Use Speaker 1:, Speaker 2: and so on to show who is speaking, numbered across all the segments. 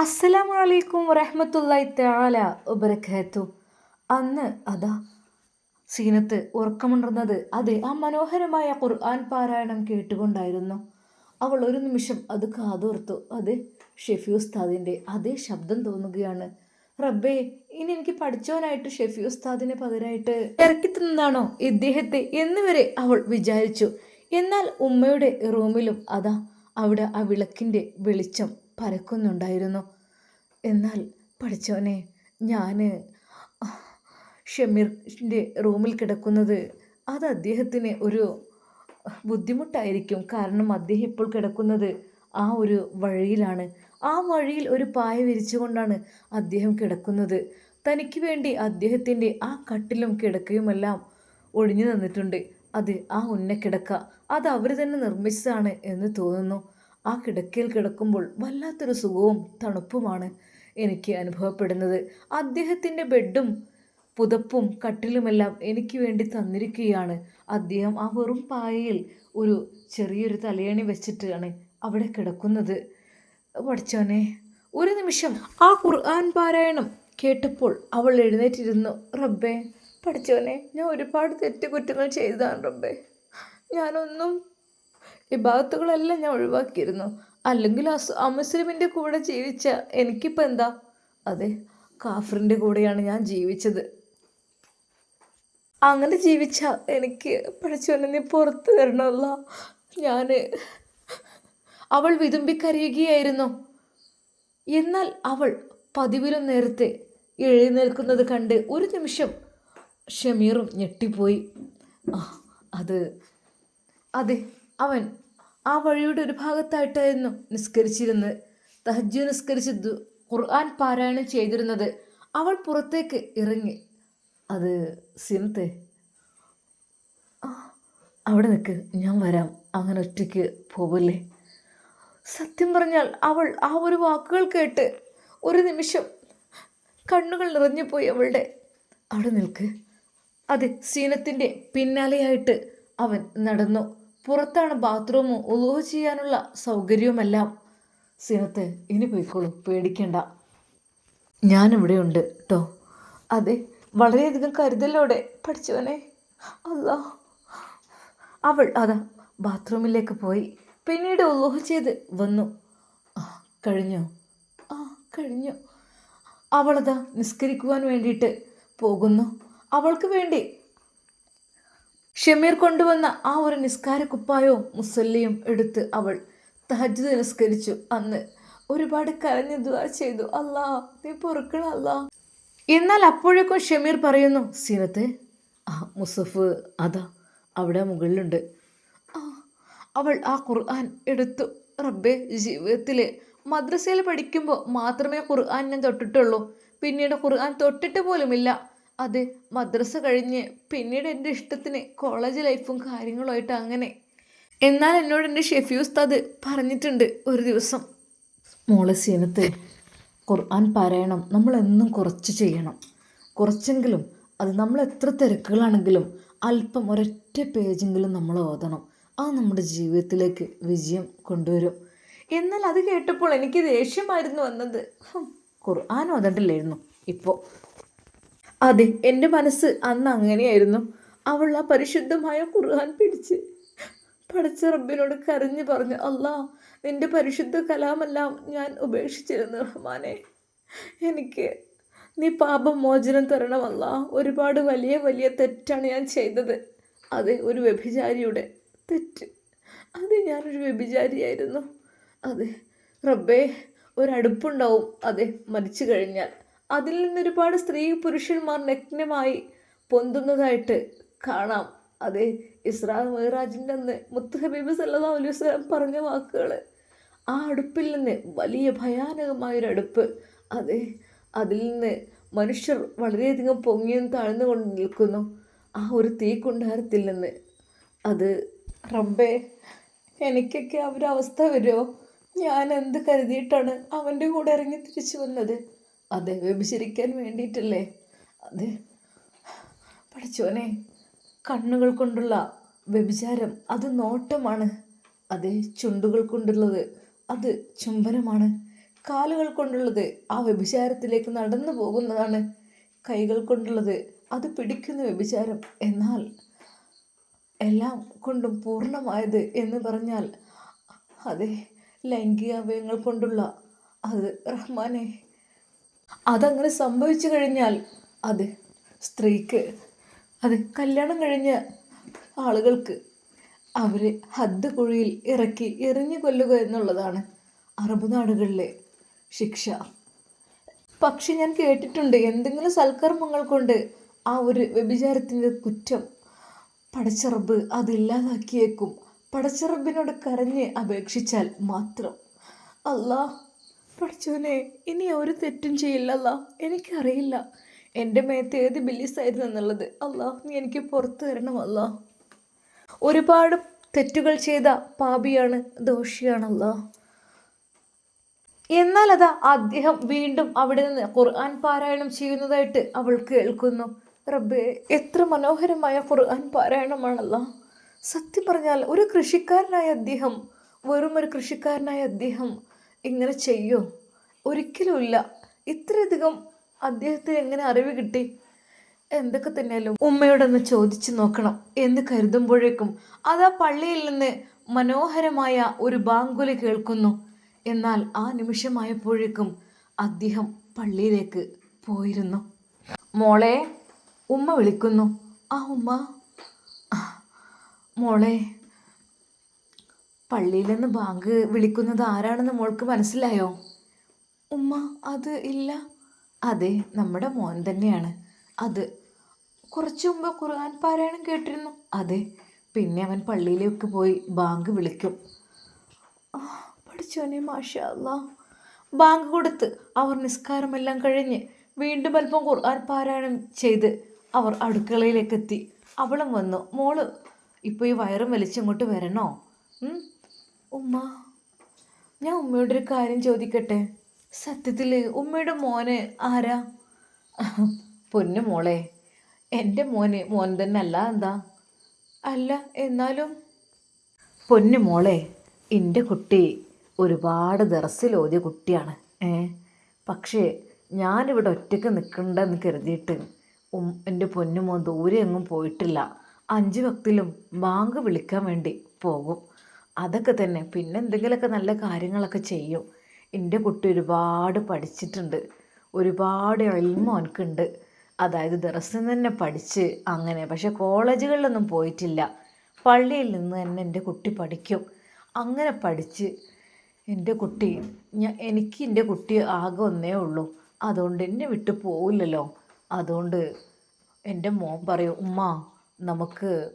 Speaker 1: അസ്സലാമു അലൈക്കും വറഹ്മത്തുള്ളാഹി തആല വബറകാത്തു. അന്ന് അതാ സീനത്ത് ഉറക്കമുണർന്നത് അതെ ആ മനോഹരമായ ഖുർആൻ പാരായണം കേട്ടുകൊണ്ടായിരുന്നു. അവൾ ഒരു നിമിഷം അത് കാതോർത്തു. അതെ ഷെഫി ഉസ്താദിന്റെ അതേ ശബ്ദം തോന്നുകയാണ്. റബ്ബേ ഇനി എനിക്ക് പഠിച്ചവനായിട്ട് ഷെഫി ഉസ്താദിന് പകരമായിട്ട് ഇറക്കി ഇദ്ദേഹത്തെ എന്നുവരെ അവൾ വിചാരിച്ചു. എന്നാൽ ഉമ്മയുടെ റൂമിലും അതാ അവിടെ ആ വിളക്കിന്റെ വെളിച്ചം പരക്കുന്നുണ്ടായിരുന്നു. എന്നാൽ പഠിച്ചവനെ ഞാൻ ഷമീറിന്റെ റൂമിൽ കിടക്കുന്നത് അത് അദ്ദേഹത്തിന് ഒരു ബുദ്ധിമുട്ടായിരിക്കും. കാരണം അദ്ദേഹം ഇപ്പോൾ കിടക്കുന്നത് ആ ഒരു വഴിയിലാണ്. ആ വഴിയിൽ ഒരു പായ വിരിച്ചുകൊണ്ടാണ് അദ്ദേഹം കിടക്കുന്നത്. തനിക്ക് വേണ്ടി അദ്ദേഹത്തിന്റെ ആ കട്ടിലും കിടക്കയുമെല്ലാം ഒഴിഞ്ഞു തന്നിട്ടുണ്ട് അത് ആ ഉന്നക്കിടക്ക. അത് അവർ തന്നെ നിർമ്മിച്ചതാണ് എന്ന് തോന്നുന്നു. ആ കിടക്കയിൽ കിടക്കുമ്പോൾ വല്ലാത്തൊരു സുഖവും തണുപ്പുമാണ് എനിക്ക് അനുഭവപ്പെടുന്നത്. അദ്ദേഹത്തിന്റെ ബെഡും പുതപ്പും കട്ടിലുമെല്ലാം എനിക്ക് വേണ്ടി തന്നിരിക്കുകയാണ്. അദ്ദേഹം ആ വെറും പായയിൽ ഒരു ചെറിയൊരു തലയണി വെച്ചിട്ടാണ് അവിടെ കിടക്കുന്നത്. പഠിച്ചോനെ ഒരു നിമിഷം. ആ ഖുർആൻ പാരായണം കേട്ടപ്പോൾ അവൾ എഴുന്നേറ്റിരുന്നു. റബ്ബേ പഠിച്ചോനെ ഞാൻ ഒരുപാട് തെറ്റുകുറ്റങ്ങൾ ചെയ്തതാണ് റബ്ബേ. ഞാനൊന്നും വിഭാഗത്തുകളെല്ലാം ഞാൻ ഒഴിവാക്കിയിരുന്നു. അല്ലെങ്കിൽ അമുസ്ലിമിന്റെ കൂടെ ജീവിച്ച എനിക്കിപ്പോൾ എന്താ? അതെ കാഫറിന്റെ കൂടെയാണ് ഞാൻ ജീവിച്ചത്. അങ്ങനെ ജീവിച്ച എനിക്ക് പഠിച്ചോനെ നീ പുറത്തു തരണമല്ല ഞാൻ അവൾ വിതുമ്പിക്കരയുകയായിരുന്നു. എന്നാൽ അവൾ പതിവിലും നേരത്തെ എഴുന്നേൽക്കുന്നത് കണ്ട് ഒരു നിമിഷം ഷമീറും ഞെട്ടിപ്പോയി. അത് അതെ അവൻ ആ വഴിയുടെ ഒരു ഭാഗത്തായിട്ടായിരുന്നു നിസ്കരിച്ചിരുന്നത്. തഹജ്ജു നിസ്കരിച്ച് ഖുർആൻ പാരായണം ചെയ്തിരുന്നത് അവൾ പുറത്തേക്ക് ഇറങ്ങി. അത് സിനത്തെ അവിടെ നിൽക്ക് ഞാൻ വരാം. അങ്ങനെ ഒറ്റയ്ക്ക് പോവല്ലേ? സത്യം പറഞ്ഞാൽ അവൾ ആ ഒരു വാക്കുകൾ കേട്ട് ഒരു നിമിഷം കണ്ണുകൾ നിറഞ്ഞുപോയി അവളുടെ. അവിടെ നിൽക്ക്. അതെ സീനത്തിന്റെ പിന്നാലെയായിട്ട് അവൻ നടന്നു. പുറത്താണ് ബാത്റൂമും ഉളുവ് ചെയ്യാനുള്ള സൗകര്യവുമെല്ലാം. സിനത്ത് ഇനി പോയിക്കോളൂ പേടിക്കണ്ട. ഞാനിവിടെയുണ്ട് കേട്ടോ അതെ വളരെയധികം കരുതലോടെ പഠിച്ചവനെ. അല്ല അവൾ അതാ ബാത്റൂമിലേക്ക് പോയി. പിന്നീട് ഉള്ളൂഹ് ചെയ്ത് വന്നു. ആ കഴിഞ്ഞോ? ആ കഴിഞ്ഞു. അവളതാ നിസ്കരിക്കുവാൻ വേണ്ടിയിട്ട് പോകുന്നു. അവൾക്ക് വേണ്ടി ഷമീർ കൊണ്ടുവന്ന ആ ഒരു നിസ്കാര കുപ്പായവും മുസല്ലിയും എടുത്ത് അവൾ തഹജ് നിസ്കരിച്ചു. അന്ന് ഒരുപാട് കരഞ്ഞു ദുആ ചെയ്തു. അല്ലാ നീ പൊറുക്കണം അല്ലാ. എന്നാൽ അപ്പോഴേക്കും ഷമീർ പറയുന്നു സീനത്തെ ആ മുസഫ് അതാ അവിടെ മുകളിലുണ്ട്. ആ അവൾ ആ ഖുർആൻ എടുത്തു. റബ്ബെ ജീവിതത്തിൽ മദ്രസയിൽ പഠിക്കുമ്പോൾ മാത്രമേ ഖുർആൻ ഞാൻ തൊട്ടിട്ടുള്ളൂ. പിന്നീട് ഖുർആൻ തൊട്ടിട്ട് പോലുമില്ല. അത് മദ്രസ കഴിഞ്ഞ് പിന്നീട് എന്റെ ഇഷ്ടത്തിന് കോളേജ് ലൈഫും കാര്യങ്ങളുമായിട്ട് അങ്ങനെ. എന്നാൽ എന്നോട് എന്റെ ഷെഫി പറഞ്ഞിട്ടുണ്ട് ഒരു ദിവസം മോളെ സീനത്ത് ഖുർആൻ പറയണം നമ്മളെന്നും കുറച്ച് ചെയ്യണം. കുറച്ചെങ്കിലും അത് നമ്മൾ എത്ര തിരക്കുകളാണെങ്കിലും അല്പം ഒരൊറ്റ പേജെങ്കിലും നമ്മൾ ഓതണം. അത് നമ്മുടെ ജീവിതത്തിലേക്ക് വിജയം കൊണ്ടുവരും. എന്നാൽ അത് കേട്ടപ്പോൾ എനിക്ക് ദേഷ്യമായിരുന്നു വന്നത്. ഖുർആൻ ഓതണ്ടില്ലായിരുന്നു. ഇപ്പോൾ അതെ എന്റെ മനസ്സ് അന്ന് അങ്ങനെയായിരുന്നു. അവൾ ആ പരിശുദ്ധമായ ഖുർആൻ പിടിച്ച് പഠിച്ച റബ്ബിനോട് കരഞ്ഞു പറഞ്ഞു അല്ലാ നിന്റെ പരിശുദ്ധ കലാമെല്ലാം ഞാൻ ഉപേക്ഷിച്ചിരുന്നു റഹ്മാനെ. എനിക്ക് നീ പാപമോചനം തരണമല്ല ഒരുപാട് വലിയ വലിയ തെറ്റാണ് ഞാൻ ചെയ്തത്. അതെ ഒരു വ്യഭിചാരിയുടെ തെറ്റ്. അതെ ഞാനൊരു വ്യഭിചാരിയായിരുന്നു. അതെ റബ്ബേ ഒരടുപ്പുണ്ടാവും അതെ മരിച്ചു കഴിഞ്ഞാൽ. അതിൽ നിന്നൊരുപാട് സ്ത്രീ പുരുഷന്മാർ നഗ്നമായി പൊന്തുന്നതായിട്ട് കാണാം. അതെ ഇസ്രാ മെഹറാജിന്റെ അന്ന് മുത്ത് ഹബീബ് സല്ലാ അലൈഹി വസല്ലം പറഞ്ഞ വാക്കുകൾ. ആ അടുപ്പിൽ നിന്ന് വലിയ ഭയാനകമായൊരു അടുപ്പ്. അതെ അതിൽ നിന്ന് മനുഷ്യർ വളരെയധികം പൊങ്ങിയും താഴ്ന്നുകൊണ്ട് നിൽക്കുന്നു. ആ ഒരു തീ കൊണ്ടാരത്തിൽ നിന്ന്. അത് റബ്ബേ എനിക്കൊക്കെ അവസ്ഥ വരുമോ? ഞാൻ എന്ത് കരുതിയിട്ടാണ് അവന്റെ കൂടെ ഇറങ്ങി തിരിച്ചു വന്നത്? അതെ വ്യഭിചരിക്കാൻ വേണ്ടിയിട്ടല്ലേ? അതെ പഠിച്ചോനെ കണ്ണുകൾ കൊണ്ടുള്ള വ്യഭിചാരം അത് നോട്ടമാണ്. അതെ ചുണ്ടുകൾ കൊണ്ടുള്ളത് അത് ചുംബനമാണ്. കാലുകൾ കൊണ്ടുള്ളത് ആ വ്യഭിചാരത്തിലേക്ക് നടന്നു പോകുന്നതാണ്. കൈകൾ കൊണ്ടുള്ളത് അത് പിടിക്കുന്ന വ്യഭിചാരം. എന്നാൽ എല്ലാം കൊണ്ടും പൂർണമായത് എന്ന് പറഞ്ഞാൽ അതെ ലൈംഗിക അവയവങ്ങൾ കൊണ്ടുള്ള അത് റഹ്മാനെ അതങ്ങനെ സംഭവിച്ചു കഴിഞ്ഞാൽ അത് സ്ത്രീക്ക് അത് കല്യാണം കഴിഞ്ഞ ആളുകൾക്ക് അവരെ ഹദ്ദ് കുഴിയിൽ ഇറക്കി എറിഞ്ഞു കൊല്ലുക എന്നുള്ളതാണ് അറബ് നാടുകളിലെ ശിക്ഷ. പക്ഷെ ഞാൻ കേട്ടിട്ടുണ്ട് എന്തെങ്കിലും സൽക്കർമ്മങ്ങൾ കൊണ്ട് ആ ഒരു വ്യഭിചാരത്തിന്റെ കുറ്റം പടച്ചറബ് അതില്ലാതാക്കിയേക്കും പടച്ചറബിനോട് കരഞ്ഞ് അപേക്ഷിച്ചാൽ മാത്രം. അല്ലാ പഠിച്ചോനെ ഇനി ഒരു തെറ്റും ചെയ്യില്ലല്ല. എനിക്കറിയില്ല. എന്റെ മേത്ത് ഏത് ബില്ലിസായിരുന്നു എന്നുള്ളത്. അല്ല നീ എനിക്ക് പുറത്തു തരണം അല്ല ഒരുപാട് തെറ്റുകൾ ചെയ്ത പാപിയാണ് ദോഷിയാണല്ല. എന്നാൽ അതാ അദ്ദേഹം വീണ്ടും അവിടെ നിന്ന് ഖുർആൻ പാരായണം ചെയ്യുന്നതായിട്ട് അവൾ കേൾക്കുന്നു. റബ്ബേ എത്ര മനോഹരമായ ഖുർആൻ പാരായണമാണല്ല. സത്യം പറഞ്ഞാൽ ഒരു കൃഷിക്കാരനായ അദ്ദേഹം വെറും ഒരു കൃഷിക്കാരനായ അദ്ദേഹം ഇങ്ങനെ ചെയ്യോ? ഒരിക്കലുമില്ല. ഇത്രയധികം അദ്ദേഹത്തിന് എങ്ങനെ അറിവ് കിട്ടി? എന്തൊക്കെ തന്നെയാലും ഉമ്മയോടൊന്ന് ചോദിച്ചു നോക്കണം എന്ന് കരുതുമ്പോഴേക്കും ആ പള്ളിയിൽ നിന്ന് മനോഹരമായ ഒരു ബാങ്കുലി കേൾക്കുന്നു. എന്നാൽ ആ നിമിഷമായപ്പോഴേക്കും അദ്ദേഹം പള്ളിയിലേക്ക് പോയിരുന്നു. മോളെ ഉമ്മ വിളിക്കുന്നു. ആ ഉമ്മ. മോളെ പള്ളിയിൽ നിന്ന് ബാങ്ക് വിളിക്കുന്നത് ആരാണെന്ന് മോൾക്ക് മനസ്സിലായോ? ഉമ്മ അത് ഇല്ല. അതെ നമ്മുടെ മോൻ തന്നെയാണ്. അത് കുറച്ച് മുമ്പ് ഖുർആൻ പാരായണം കേട്ടിരുന്നു. അതെ പിന്നെ അവൻ പള്ളിയിലേക്ക് പോയി ബാങ്ക് വിളിക്കും. പഠിച്ചോനെ മാഷാ അല്ലാ ബാങ്ക് കൊടുത്ത് അവർ നിസ്കാരമെല്ലാം കഴിഞ്ഞ് വീണ്ടും അല്പം ഖുർആൻ പാരായണം ചെയ്ത് അവർ അടുക്കളയിലേക്ക് എത്തി അവളും വന്നു. മോൾ ഇപ്പോൾ ഈ വയറും വലിച്ചങ്ങോട്ട് വരണോ? ഉമ്മ ഞാൻ ഉമ്മയോട് ഒരു കാര്യം ചോദിക്കട്ടെ? സത്യത്തിൽ ഉമ്മയുടെ മോന് ആരാ? പൊന്നു മോളെ എന്റെ മോന് മോൻ തന്നെ അല്ല എന്താ? അല്ല എന്നാലും? പൊന്നു മോളെ എന്റെ കുട്ടി ഒരുപാട് ദറസിലോതിയ കുട്ടിയാണ്. ഏ പക്ഷേ ഞാനിവിടെ ഒറ്റയ്ക്ക് നിൽക്കണ്ടെന്ന് കരുതിയിട്ട് ഉം എന്റെ പൊന്നു മോൻ ദൂരെ എങ്ങും പോയിട്ടില്ല. അഞ്ച് വക്തിലും ബാങ്ക് വിളിക്കാൻ വേണ്ടി പോകും. അതൊക്കെ തന്നെ. പിന്നെ എന്തെങ്കിലുമൊക്കെ നല്ല കാര്യങ്ങളൊക്കെ ചെയ്യും. എന്റെ കുട്ടി ഒരുപാട് പഠിച്ചിട്ടുണ്ട്. ഒരുപാട് എൽമ അതായത് ദിവസം തന്നെ പഠിച്ച് അങ്ങനെ. പക്ഷേ കോളേജുകളിലൊന്നും പോയിട്ടില്ല. പള്ളിയിൽ നിന്ന് തന്നെ എന്റെ കുട്ടി പഠിക്കും. അങ്ങനെ പഠിച്ച് എന്റെ കുട്ടി ഞാൻ എനിക്ക് എന്റെ കുട്ടി ആകെ ഒന്നേ ഉള്ളൂ. അതുകൊണ്ട് എന്നെ വിട്ട് പോവില്ലല്ലോ. അതുകൊണ്ട് എന്റെ മോൻ പറയും ഉമ്മ നമുക്ക്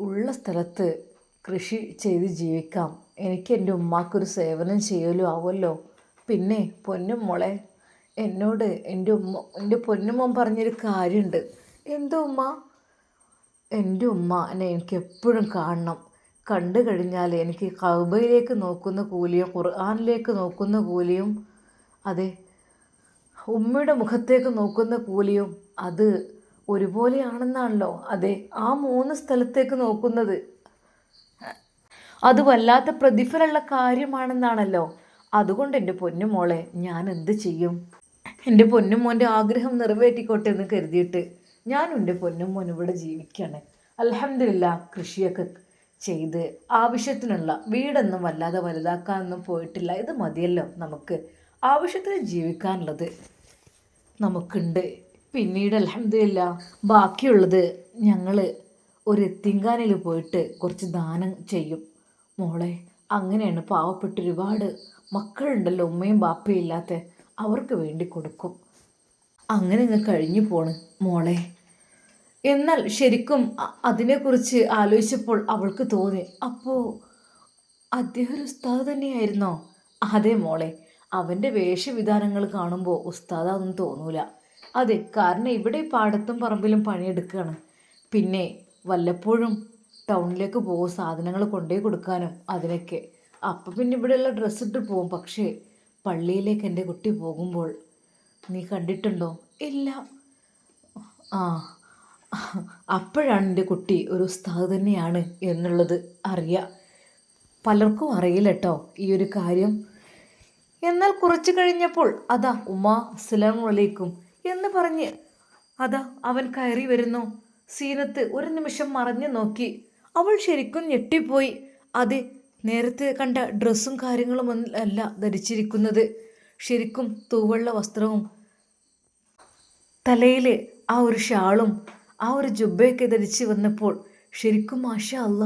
Speaker 1: ഉള്ള സ്ഥലത്ത് കൃഷി ചെയ്ത് ജീവിക്കാം. എനിക്ക് എന്റെ ഉമ്മാക്കൊരു സേവനം ചെയ്യലും ആവുമല്ലോ. പിന്നെ പൊന്നും മോളെ എന്നോട് എന്റെ ഉമ്മ എന്റെ പൊന്നുമോൻ പറഞ്ഞൊരു കാര്യമുണ്ട്. എന്തോ ഉമ്മ? എന്റെ ഉമ്മ എന്നെ എനിക്ക് എപ്പോഴും കാണണം. കണ്ടു കഴിഞ്ഞാൽ എനിക്ക് കൗബയിലേക്ക് നോക്കുന്ന കൂലിയും ഖുർആാനിലേക്ക് നോക്കുന്ന കൂലിയും അതെ ഉമ്മയുടെ മുഖത്തേക്ക് നോക്കുന്ന കൂലിയും അത് ഒരുപോലെയാണെന്നാണല്ലോ. അതെ ആ മൂന്ന് സ്ഥലത്തേക്ക് നോക്കുന്നത്. അത് വല്ലാത്ത പ്രതിഫലമുള്ള കാര്യമാണെന്നാണല്ലോ. അതുകൊണ്ട് എന്റെ പൊന്നുമോളെ ഞാൻ എന്ത് ചെയ്യും? എന്റെ പൊന്നുമോന്റെ ആഗ്രഹം നിറവേറ്റിക്കോട്ടെ എന്ന് കരുതിയിട്ട് ഞാനും എന്റെ പൊന്നുമോൻ ഇവിടെ ജീവിക്കുകയാണ് അലഹമില്ല കൃഷിയൊക്കെ ചെയ്ത് ആവശ്യത്തിനുള്ള വീടൊന്നും വല്ലാതെ വലുതാക്കാനൊന്നും പോയിട്ടില്ല. ഇത് മതിയല്ലോ നമുക്ക്. ആവശ്യത്തിന് ജീവിക്കാനുള്ളത് നമുക്കുണ്ട്. പിന്നീട് അലഹമില്ല ബാക്കിയുള്ളത് ഞങ്ങൾ ഒരു എത്തിങ്കാനിൽ പോയിട്ട് കുറച്ച് ദാനം ചെയ്യും. മോളെ അങ്ങനെയാണ് പാവപ്പെട്ട ഒരുപാട് മക്കളുണ്ടല്ലോ ഉമ്മയും ബാപ്പയും ഇല്ലാത്ത. അവർക്ക് വേണ്ടി കൊടുക്കും. അങ്ങനെ അങ്ങ് കഴിഞ്ഞു പോണ് മോളെ. എന്നാൽ ശരിക്കും അതിനെക്കുറിച്ച് ആലോചിച്ചപ്പോൾ അവൾക്ക് തോന്നി അപ്പോൾ അദ്ദേഹം ഒരു ഉസ്താദ് തന്നെയായിരുന്നോ? അതെ മോളെ അവന്റെ വേഷവിധാനങ്ങൾ കാണുമ്പോൾ ഉസ്താദാന്നും തോന്നൂല. അതെ കാരണം ഇവിടെ പാടത്തും പറമ്പിലും പണിയെടുക്കുകയാണ് പിന്നെ വല്ലപ്പോഴും ടൗണിലേക്ക് പോകും സാധനങ്ങൾ കൊണ്ടുപോയി കൊടുക്കാനും അതിനൊക്കെ. അപ്പം പിന്നെ ഇവിടെയുള്ള ഡ്രസ്സ് ഇട്ട് പോകും. പക്ഷേ പള്ളിയിലേക്ക് എന്റെ കുട്ടി പോകുമ്പോൾ നീ കണ്ടിട്ടുണ്ടോ? ഇല്ല. ആ അപ്പോഴാണ് എന്റെ കുട്ടി ഒരു ഉസ്താദ് തന്നെയാണ് എന്നുള്ളത് അറിയുക പലർക്കും അറിയില്ല കേട്ടോ ഈ ഒരു കാര്യം. എന്നാൽ കുറച്ചു കഴിഞ്ഞപ്പോൾ അതാ ഉമ്മ അസ്സലാം വലൈക്കും എന്ന് പറഞ്ഞ് അതാ അവൻ കയറി വരുന്നു. സീനത്ത് ഒരു നിമിഷം മറഞ്ഞു നോക്കി. അവൾ ശരിക്കും ഞെട്ടിപ്പോയി. അത് നേരത്തെ കണ്ട ഡ്രസ്സും കാര്യങ്ങളും അല്ല ധരിച്ചിരിക്കുന്നത്. ശരിക്കും തൂവെള്ള വസ്ത്രവും തലയിൽ ആ ഒരു ഷാളും ആ ഒരു ജുബയൊക്കെ ധരിച്ച് വന്നപ്പോൾ ശരിക്കും മാഷ അല്ല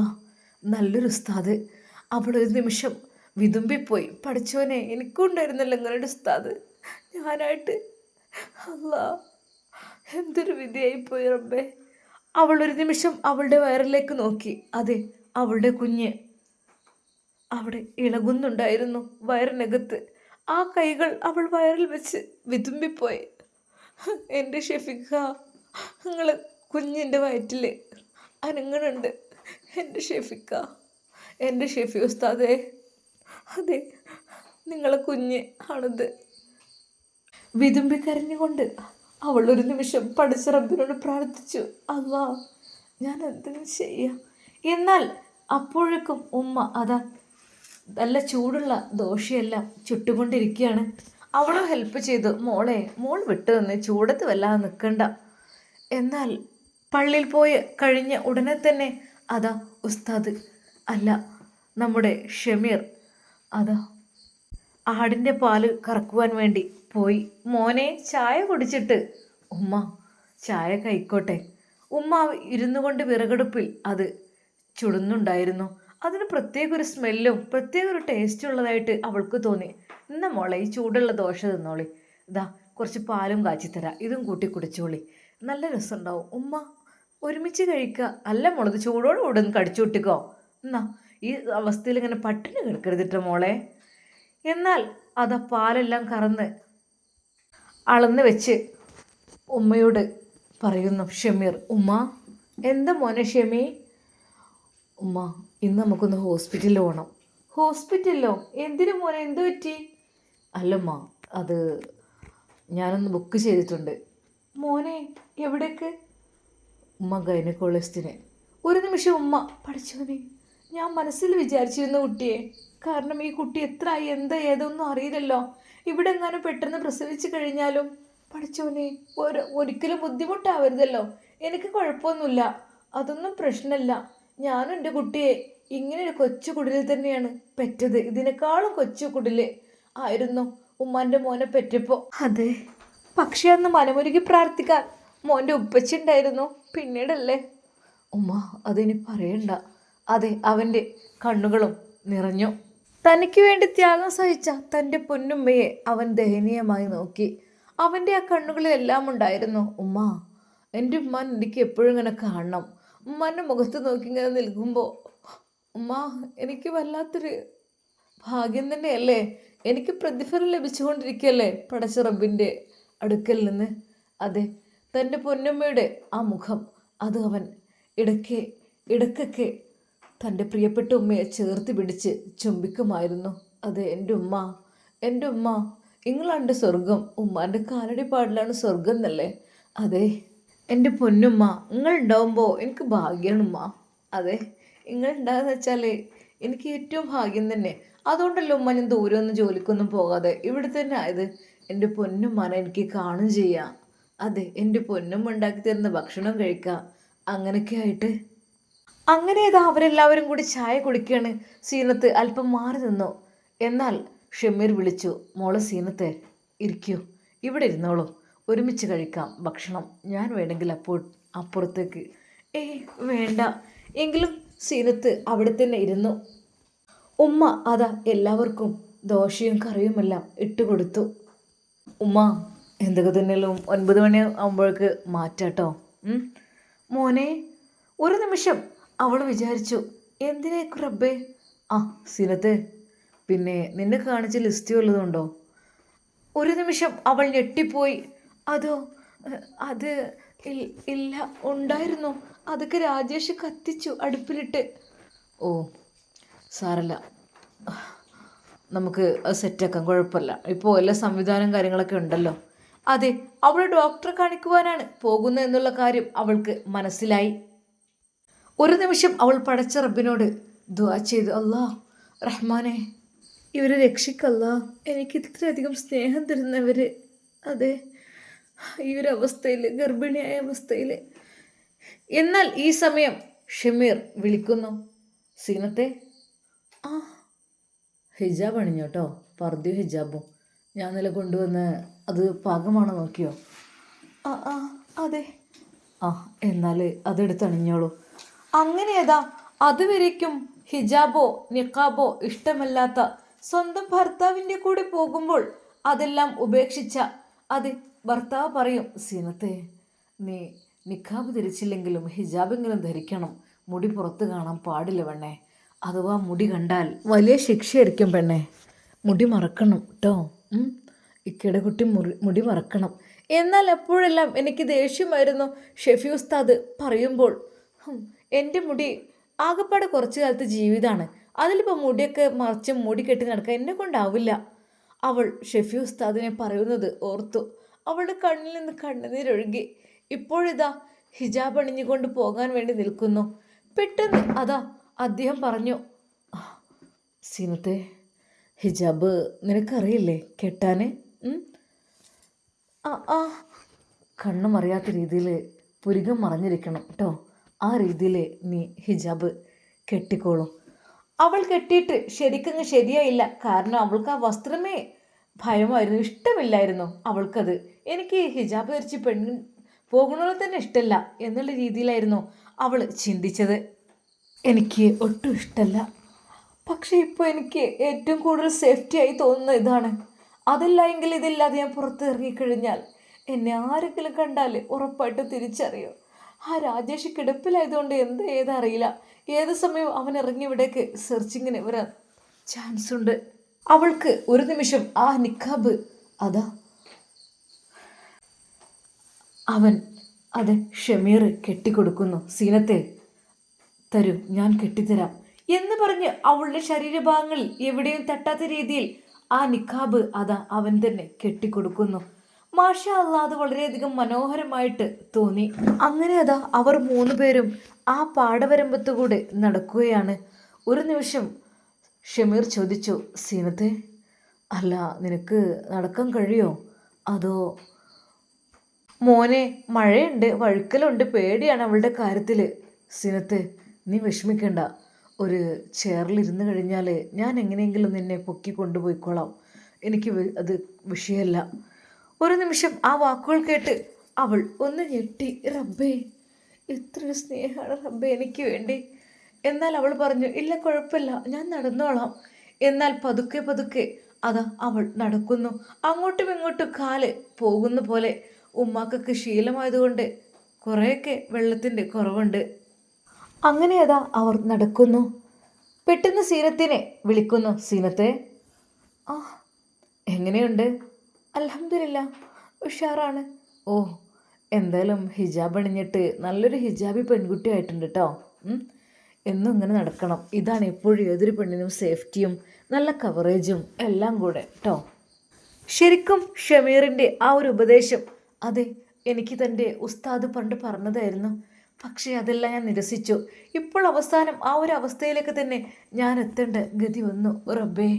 Speaker 1: നല്ലൊരു ഉസ്താദ്. അവൾ ഒരു നിമിഷം വിതുമ്പിപ്പോയി. പഠിച്ചവനെ എനിക്കും ഉണ്ടായിരുന്നല്ലോ ഇങ്ങനെ ഉസ്താദ്. ഞാനായിട്ട് അല്ല എന്തൊരു വിധിയായിപ്പോയി റബ്ബേ. അവൾ ഒരു നിമിഷം അവളുടെ വയറിലേക്ക് നോക്കി. അതെ അവളുടെ കുഞ്ഞ്. അവിടെ ഇളകുന്നുണ്ടായിരുന്നു വയറിനകത്ത്. ആ കൈകൾ അവൾ വയറിൽ വെച്ച് വിതുമ്പിപ്പോയി. എന്റെ ഷെഫിക്ക നിങ്ങൾ കുഞ്ഞിന്റെ വയറ്റിൽ അനങ്ങണുണ്ട്. എന്റെ ഷെഫിക്ക എന്റെ ഷെഫി ഉസ്താദേ. അതെ നിങ്ങളെ കുഞ്ഞ് ആണത്. വിതുമ്പി കരഞ്ഞുകൊണ്ട് അവൾ ഒരു നിമിഷം പഠിച്ച റബ്ബിനോട് പ്രാർത്ഥിച്ചു അല്ലാ ഞാൻ എന്തിനും ചെയ്യാം. എന്നാൽ അപ്പോഴേക്കും ഉമ്മ അതാ നല്ല ചൂടുള്ള ദോശയെല്ലാം ചുട്ടുകൊണ്ടിരിക്കുകയാണ്. അവളും ഹെൽപ്പ് ചെയ്തു മോളെ മോൾ വിട്ടു നിന്ന് ചൂടത്ത് വല്ലാതെ നിൽക്കണ്ട എന്നാൽ പള്ളിയിൽ പോയി കഴിഞ്ഞ ഉടനെ തന്നെ അതാ ഉസ്താദ് അല്ല നമ്മുടെ ഷമീർ അതാ ആടിന്റെ പാൽ കറക്കുവാൻ വേണ്ടി പോയി. മോനെ ചായ കുടിച്ചിട്ട്. ഉമ്മ ചായ കൈക്കോട്ടെ ഉമ്മ ഇരുന്നു കൊണ്ട് വിറകടുപ്പിൽ അത് ചുടുന്നുണ്ടായിരുന്നു. അതിന് പ്രത്യേക ഒരു സ്മെല്ലും പ്രത്യേക ഒരു ടേസ്റ്റ് ഉള്ളതായിട്ട് അവൾക്ക് തോന്നി. എന്നാ മോളെ ഈ ചൂടുള്ള ദോശ തിന്നോളി. ഇതാ കുറച്ച് പാലും കാച്ചിത്തരാം ഇതും കൂട്ടി കുടിച്ചോളി. നല്ല രസമുണ്ടാവും. ഉമ്മ ഒരുമിച്ച് കഴിക്കുക. അല്ല മോളത് ചൂടോട് കൂടെ ഒന്ന് കടിച്ചു വിട്ടിക്കോ എന്നാ ഈ അവസ്ഥയിൽ ഇങ്ങനെ പട്ടിണി കിടക്കരുതിട്ടോ മോളെ. എന്നാൽ അത് പാലെല്ലാം കറന്ന് അളന്ന് വെച്ച് ഉമ്മയോട് പറയുന്നു ഷമീർ ഉമ്മ എന്താ മോനെ ഷമി? ഉമ്മ ഇന്ന് നമുക്കൊന്ന് ഹോസ്പിറ്റലിൽ പോകണം ഹോസ്പിറ്റലിലോ? എന്തിനു മോനെ? എന്ത് പറ്റി? അല്ലമ്മ അത് ഞാനൊന്ന് ബുക്ക് ചെയ്തിട്ടുണ്ട്. മോനെ എവിടേക്ക്? ഉമ്മ ഗൈനക്കോളജിസ്റ്റിന്. ഒരു നിമിഷം ഉമ്മ പഠിച്ചവനെ ഞാൻ മനസ്സിൽ വിചാരിച്ചിരുന്നു കുട്ടിയെ. കാരണം ഈ കുട്ടി എത്ര എന്താ ഏതൊന്നും അറിയില്ലല്ലോ. ഇവിടെ എങ്ങാനും പെട്ടെന്ന് പ്രസവിച്ചു കഴിഞ്ഞാലും പഠിച്ചോനെ ഒരു ഒരിക്കലും ബുദ്ധിമുട്ടാവരുതല്ലോ. എനിക്ക് കുഴപ്പമൊന്നുമില്ല. അതൊന്നും പ്രശ്നമല്ല. ഞാനും എന്റെ കുട്ടിയെ ഇങ്ങനെ ഒരു കൊച്ചു കുടിലിൽ തന്നെയാണ് പെറ്റത്. ഇതിനേക്കാളും കൊച്ചു കുടിൽ ആയിരുന്നു ഉമ്മാന്റെ മോനെ പെറ്റപ്പോൾ. അതെ. പക്ഷെ അന്ന് മനമൊരുക്കി പ്രാർത്ഥിക്കാൻ മോന്റെ ഉപ്പച്ചുണ്ടായിരുന്നു പിന്നീടല്ലേ? ഉമ്മ അതിനി പറയണ്ട. അതെ അവന്റെ കണ്ണുകളും നിറഞ്ഞു. തനിക്ക് വേണ്ടി ത്യാഗം സഹിച്ച തന്റെ പൊന്നുമ്മയെ അവൻ ദയനീയമായി നോക്കി. അവന്റെ ആ കണ്ണുകളിലെല്ലാം ഉണ്ടായിരുന്നു ഉമ്മ എന്റെ ഉമ്മ എനിക്ക് എപ്പോഴും ഇങ്ങനെ കാണണം. ഉമ്മാന്റെ മുഖത്ത് നോക്കി ഇങ്ങനെ നിൽക്കുമ്പോൾ ഉമ്മ എനിക്ക് വല്ലാത്തൊരു ഭാഗ്യം തന്നെയല്ലേ? എനിക്ക് പ്രതിഫലം ലഭിച്ചുകൊണ്ടിരിക്കുകയല്ലേ പടച്ചിറമ്പിന്റെ അടുക്കൽ നിന്ന്? അതെ തന്റെ പൊന്നമ്മയുടെ ആ മുഖം അത് അവൻ ഇടയ്ക്ക് ഇടയ്ക്കൊക്കെ തന്റെ പ്രിയപ്പെട്ട ഉമ്മയെ ചേർത്ത് പിടിച്ച് ചുംബിക്കുമായിരുന്നു. അത് എന്റെ ഉമ്മ. എന്റെ ഉമ്മ. നിങ്ങളാണ്ട് സ്വർഗം. ഉമ്മാന്റെ കാലടി പാടിലാണ് സ്വർഗം എന്നല്ലേ? അതെ. എന്റെ പൊന്നുമ്മ നിങ്ങൾ ഉണ്ടാവുമ്പോൾ എനിക്ക് ഭാഗ്യമാണ് ഉമ്മ. അതെ നിങ്ങൾ ഉണ്ടാകുന്ന വെച്ചാൽ എനിക്ക് ഏറ്റവും ഭാഗ്യം തന്നെ. അതുകൊണ്ടല്ലോ ഉമ്മ ഞാൻ ദൂരെ ഒന്നും ജോലിക്കൊന്നും പോകാതെ ഇവിടെ തന്നെ ആയത്? എന്റെ പൊന്നുമ്മാനെ എനിക്ക് കാണും ചെയ്യാം. അതെ എന്റെ പൊന്നുമ്മ ഉണ്ടാക്കി തരുന്ന ഭക്ഷണം കഴിക്കാം. അങ്ങനെയൊക്കെ ആയിട്ട് അങ്ങനെ ഇതാ അവരെല്ലാവരും കൂടി ചായ കുടിക്കുകയാണ് സീനത്ത് അല്പം മാറി നിന്നു. എന്നാൽ ഷമീർ വിളിച്ചു മോളെ സീനത്തെ ഇരിക്കൂ. ഇവിടെ ഇരുന്നോളൂ. ഒരുമിച്ച് കഴിക്കാം ഭക്ഷണം. ഞാൻ വേണമെങ്കിൽ അപ്പോൾ അപ്പുറത്തേക്ക്. ഏയ് വേണ്ട. എങ്കിലും സീനത്ത് അവിടെ തന്നെ ഇരുന്നു. ഉമ്മ അതാ എല്ലാവർക്കും ദോശയും കറിയുമെല്ലാം ഇട്ട് കൊടുത്തു. ഉമ്മ എന്തൊക്കെ തന്നെയല്ലോ ഒൻപത് മണി ആകുമ്പോഴേക്ക് മാറ്റാട്ടോ. മോനെ ഒരു നിമിഷം. അവൾ വിചാരിച്ചു എന്തിനേക്ക് റബ്ബേ? ആ സിനത്തെ പിന്നെ നിന്നെ കാണിച്ച ലിസ്റ്റ് ഉള്ളതുണ്ടോ ഒരു നിമിഷം അവൾ ഞെട്ടിപ്പോയി. അതോ അത് ഇല്ല ഉണ്ടായിരുന്നു. അതൊക്കെ രാജേഷ് കത്തിച്ചു അടുപ്പിലിട്ട്. ഓ സാരല്ല. നമുക്ക് അത് സെറ്റാക്കാം കുഴപ്പമില്ല. ഇപ്പോൾ എല്ലാ സംവിധാനം കാര്യങ്ങളൊക്കെ ഉണ്ടല്ലോ. അതെ അവൾ ഡോക്ടറെ കാണിക്കുവാനാണ് പോകുന്നത് എന്നുള്ള കാര്യം അവൾക്ക് മനസ്സിലായി. ഒരു നിമിഷം അവൾ പടച്ച റബ്ബിനോട് ദുവാ ചെയ്തു അല്ലാ റഹ്മാനെ ഇവരെ രക്ഷിക്കല്ല. എനിക്ക് ഇത്രയധികം സ്നേഹം തരുന്നവർ അതെ ഈ ഒരു അവസ്ഥയിൽ ഗർഭിണിയായ അവസ്ഥയിൽ എന്നാൽ ഈ സമയം ഷമീർ വിളിക്കുന്നു സീനത്തെ ആ ഹിജാബ് അണിഞ്ഞോട്ടോ പർദ്യു ഹിജാബും. ഞാൻ നില കൊണ്ടുവന്ന് അത് പാകമാണോ നോക്കിയോ? ആ ആ അതെ. ആ എന്നാൽ അതെടുത്ത് അണിഞ്ഞോളൂ അങ്ങനെ ഏതാ അതുവരേക്കും ഹിജാബോ നിക്കാബോ ഇഷ്ടമല്ലാത്ത സ്വന്തം ഭർത്താവിന്റെ കൂടെ പോകുമ്പോൾ അതെല്ലാം ഉപേക്ഷിച്ച അതെ ഭർത്താവ് പറയും സീനത്തെ നീ നിക്കാബ് ധരിച്ചില്ലെങ്കിലും ഹിജാബെങ്കിലും ധരിക്കണം? മുടി പുറത്ത് കാണാൻ പാടില്ല പെണ്ണേ. അഥവാ മുടി കണ്ടാൽ വലിയ ശിക്ഷയായിരിക്കും പെണ്ണേ. മുടി മറക്കണം കേട്ടോ ഇക്കയുടെ കുട്ടി മുറി മുടി മറക്കണം. എന്നാൽ എപ്പോഴെല്ലാം എനിക്ക് ദേഷ്യമായിരുന്നു ഷെഫി ഉസ്താദ് പറയുമ്പോൾ എന്റെ മുടി ആകെപ്പാടെ കുറച്ച് കാലത്ത് ജീവിതമാണ് അതിലിപ്പോൾ മുടിയൊക്കെ മറിച്ച് മുടി കെട്ടി നടക്കാൻ എന്നെ കൊണ്ടാവില്ല. അവൾ ഷെഫി ഉസ്താദിനെ പറയുന്നത് ഓർത്തു. അവളുടെ കണ്ണിൽ നിന്ന് കണ്ണുനീരൊഴുകി ഇപ്പോഴിതാ ഹിജാബ് അണിഞ്ഞുകൊണ്ട് പോകാൻ വേണ്ടി നിൽക്കുന്നു. പെട്ടെന്ന് അതാ അദ്ദേഹം പറഞ്ഞു സീനത്തെ ഹിജാബ് നിനക്കറിയില്ലേ കെട്ടാന്? ആ ആ കണ്ണും അറിയാത്ത രീതിയിൽ പുരികം മറഞ്ഞിരിക്കണം കേട്ടോ. ആ രീതിയിൽ നീ ഹിജാബ് കെട്ടിക്കോളും. അവൾ കെട്ടിയിട്ട് ശരിക്കും ശരിയായില്ല. കാരണം അവൾക്ക് ആ വസ്ത്രമേ ഭയമായിരുന്നു. ഇഷ്ടമില്ലായിരുന്നു അവൾക്കത്. എനിക്ക് ഈ ഹിജാബ് ധരിച്ച് പെണ്ണ് പോകുന്നത് തന്നെ ഇഷ്ടമല്ല എന്നുള്ള രീതിയിലായിരുന്നു അവൾ ചിന്തിച്ചത്. എനിക്ക് ഒട്ടും ഇഷ്ടമല്ല പക്ഷേ ഇപ്പോൾ എനിക്ക് ഏറ്റവും കൂടുതൽ സേഫ്റ്റി ആയി തോന്നുന്ന ഇതാണ്. അതല്ല എങ്കിൽ ഇതില്ലാതെ ഞാൻ പുറത്തിറങ്ങിക്കഴിഞ്ഞാൽ എന്നെ ആരെങ്കിലും കണ്ടാൽ ഉറപ്പായിട്ട് തിരിച്ചറിയും. ആ രാജേഷ് കിടപ്പിലായതുകൊണ്ട് എന്ത് ഏതറിയില്ല. ഏത് സമയം അവൻ ഇറങ്ങി ഇവിടേക്ക് സെർച്ചിങ്ങിന് വരാൻ ചാൻസ് ഉണ്ട്. അവൾക്ക് ഒരു നിമിഷം ആ നിക്കാബ് അതാ. അവൻ അത് ഷമീർ കെട്ടിക്കൊടുക്കുന്നു. സീനത്തെ തരൂ ഞാൻ കെട്ടിത്തരാം. എന്ന് പറഞ്ഞ് അവളുടെ ശരീരഭാഗങ്ങളിൽ എവിടെയും തട്ടാത്ത രീതിയിൽ ആ നിക്കാബ് അതാ അവൻ തന്നെ കെട്ടിക്കൊടുക്കുന്നു. മാഷ അല്ലാ അത് വളരെയധികം മനോഹരമായിട്ട് തോന്നി. അങ്ങനെ അതാ അവർ മൂന്ന് പേരും ആ പാടവരമ്പത്തുകൂടെ നടക്കുകയാണ്. ഒരു നിമിഷം ഷമീർ ചോദിച്ചു സീനത്തെ അല്ല നിനക്ക് നടക്കാൻ കഴിയോ? അതോ മോനെ മഴയുണ്ട് വഴുക്കലുണ്ട് പേടിയാണ് അവളുടെ കാര്യത്തിൽ സിനത്ത് നീ വിഷമിക്കണ്ട. ഒരു ചെയറിലിരുന്ന് കഴിഞ്ഞാൽ ഞാൻ എങ്ങനെയെങ്കിലും നിന്നെ പൊക്കി കൊണ്ടുപോയിക്കോളാം. എനിക്ക് അത് വിഷയമല്ല ഒരു നിമിഷം ആ വാക്കുകൾ കേട്ട് അവൾ ഒന്ന് ഞെട്ടി റബ്ബേ ഇത്രയൊരു സ്നേഹമാണ് റബ്ബേ എനിക്ക് വേണ്ടി. എന്നാൽ അവൾ പറഞ്ഞു ഇല്ല കുഴപ്പമില്ല ഞാൻ നടന്നോളാം. എന്നാൽ പതുക്കെ പതുക്കെ അതാ അവൾ നടക്കുന്നു. അങ്ങോട്ടും ഇങ്ങോട്ടും കാൽ പോകുന്ന പോലെ ഉമ്മാക്കൊക്കെ ശീലമായതുകൊണ്ട് കുറേയൊക്കെ വെള്ളത്തിന്റെ കുറവുണ്ട്. അങ്ങനെ അതാ അവർ നടക്കുന്നു. പെട്ടെന്ന് സീനത്തിനെ വിളിക്കുന്നു. സീനത്തെ ആ എങ്ങനെയുണ്ട്? അലഹമില്ല ഉഷാറാണ്. ഓ എന്തായാലും ഹിജാബ് അണിഞ്ഞിട്ട് നല്ലൊരു ഹിജാബി പെൺകുട്ടി ആയിട്ടുണ്ട് കേട്ടോ എന്നും ഇങ്ങനെ നടക്കണം. ഇതാണ് എപ്പോഴും ഏതൊരു പെണ്ണിനും സേഫ്റ്റിയും നല്ല കവറേജും എല്ലാം കൂടെ കേട്ടോ ശരിക്കും ഷമീറിന്റെ ആ ഒരു ഉപദേശം അതെ എനിക്ക് തന്റെ ഉസ്താദ് പണ്ട് പറഞ്ഞതായിരുന്നു. പക്ഷേ അതെല്ലാം ഞാൻ നിരസിച്ചു. ഇപ്പോൾ അവസാനം ആ ഒരു അവസ്ഥയിലേക്ക് തന്നെ ഞാൻ എത്തേണ്ട ഗതി വന്നു. റബ്ബേ.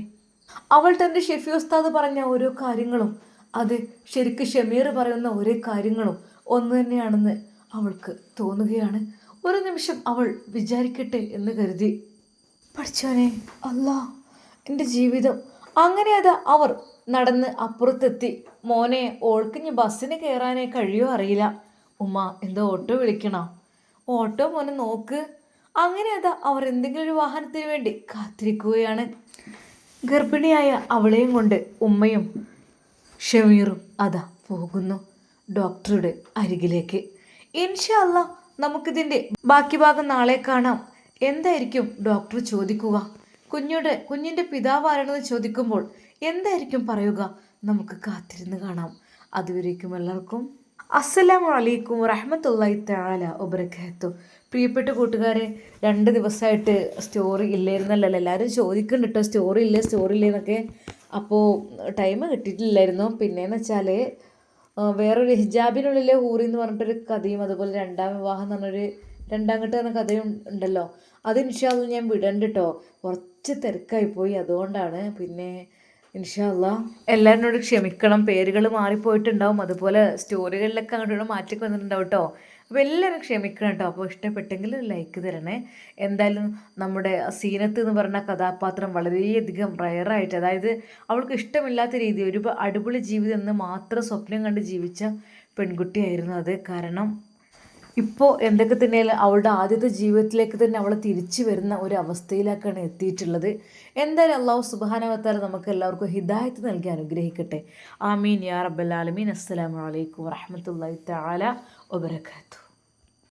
Speaker 1: അവൾ തന്റെ ഷെഫി ഉസ്താദ് പറഞ്ഞ ഓരോ കാര്യങ്ങളും അത് ശരിക്ക് ഷമീർ പറയുന്ന ഓരോ കാര്യങ്ങളും ഒന്ന് തന്നെയാണെന്ന് അവൾക്ക് തോന്നുകയാണ്. ഒരു നിമിഷം അവൾ വിചാരിക്കട്ടെ എന്ന് കരുതി. പഠിച്ചോനെ അല്ലാ എന്റെ ജീവിതം. അങ്ങനെ അത് അവർ നടന്ന് അപ്പുറത്തെത്തി. മോനെ ഓൾക്കിഞ്ഞ് ബസ്സിന് കയറാനേ കഴിയോ അറിയില്ല. ഉമ്മ എന്തോ ഓട്ടോ വിളിക്കണം? ഓട്ടോ മോനെ നോക്ക്. അങ്ങനെ അത് അവർ എന്തെങ്കിലും ഒരു വാഹനത്തിന് വേണ്ടി കാത്തിരിക്കുകയാണ്. ഗർഭിണിയായ അവളെയും കൊണ്ട് ഉമ്മയും ഷമീറും അതാ പോകുന്നു ഡോക്ടറുടെ അരികിലേക്ക്. ഇൻഷാ അല്ലാ നമുക്കിതിന്റെ ബാക്കി ഭാഗം നാളെ കാണാം. എന്തായിരിക്കും ഡോക്ടർ ചോദിക്കുക? കുഞ്ഞുടെ കുഞ്ഞിന്റെ പിതാവ് ആരാണെന്ന് ചോദിക്കുമ്പോൾ എന്തായിരിക്കും പറയുക? നമുക്ക് കാത്തിരുന്ന് കാണാം. അതുവരേക്കും എല്ലാവർക്കും. അസ്സലാമു അലൈക്കും വറഹമത്തല്ലാഹി തആല വബറകാത്തു. പ്രിയപ്പെട്ട കൂട്ടുകാരെ രണ്ട് ദിവസമായിട്ട് സ്റ്റോറി ഇല്ലായിരുന്നല്ലോ എല്ലാവരും ചോദിക്കുന്നുണ്ട് കേട്ടോ സ്റ്റോറി ഇല്ല സ്റ്റോറി ഇല്ലേ എന്നൊക്കെ. അപ്പോൾ ടൈം കിട്ടിയിട്ടില്ലായിരുന്നു. പിന്നെയെന്ന് വെച്ചാൽ വേറൊരു ഹിജാബിനുള്ളിലെ ഹൂറി എന്ന് പറഞ്ഞിട്ടൊരു കഥയും അതുപോലെ രണ്ടാം വിവാഹം എന്ന് പറഞ്ഞൊരു രണ്ടാം ഘട്ടം എന്ന കഥയും ഉണ്ടല്ലോ. അത് ഇൻഷാല്ല ഞാൻ വിടണ്ട കേട്ടോ കുറച്ച് തിരക്കായി പോയി അതുകൊണ്ടാണ്. പിന്നെ ഇൻഷാല്ല എല്ലാവരോടും ക്ഷമിക്കണം. പേരുകൾ മാറിപ്പോയിട്ടുണ്ടാവും. അതുപോലെ സ്റ്റോറികളിലൊക്കെ അങ്ങോട്ട് മാറ്റൊക്കെ വന്നിട്ടുണ്ടാവും കേട്ടോ അപ്പോൾ ക്ഷമിക്കണം കേട്ടോ. അപ്പോൾ ഇഷ്ടപ്പെട്ടെങ്കിൽ ലൈക്ക് തരണേ. എന്തായാലും നമ്മുടെ സീനത്ത് എന്ന് പറഞ്ഞ കഥാപാത്രം വളരെയധികം റയറായിട്ട് അതായത് അവൾക്ക് ഇഷ്ടമില്ലാത്ത രീതി ഒരു അടിപൊളി ജീവിതം എന്ന് മാത്രം സ്വപ്നം കണ്ട് ജീവിച്ച പെൺകുട്ടിയായിരുന്നു അത്. കാരണം ഇപ്പോൾ എന്തൊക്കെ തന്നെയാലും അവളുടെ ആദ്യത്തെ ജീവിതത്തിലേക്ക് തന്നെ അവൾ തിരിച്ചു വരുന്ന ഒരു അവസ്ഥയിലേക്കാണ് എത്തിയിട്ടുള്ളത്. എന്തായാലും അള്ളാഹു സുബാനവത്താൽ നമുക്ക് എല്ലാവർക്കും ഹിദായത്ത് നൽകി അനുഗ്രഹിക്കട്ടെ. ആമീൻ യാ റബ്ബൽ ആലമീൻ. അസ്സലാമു അലൈക്കും താല വബറകാതുഹു.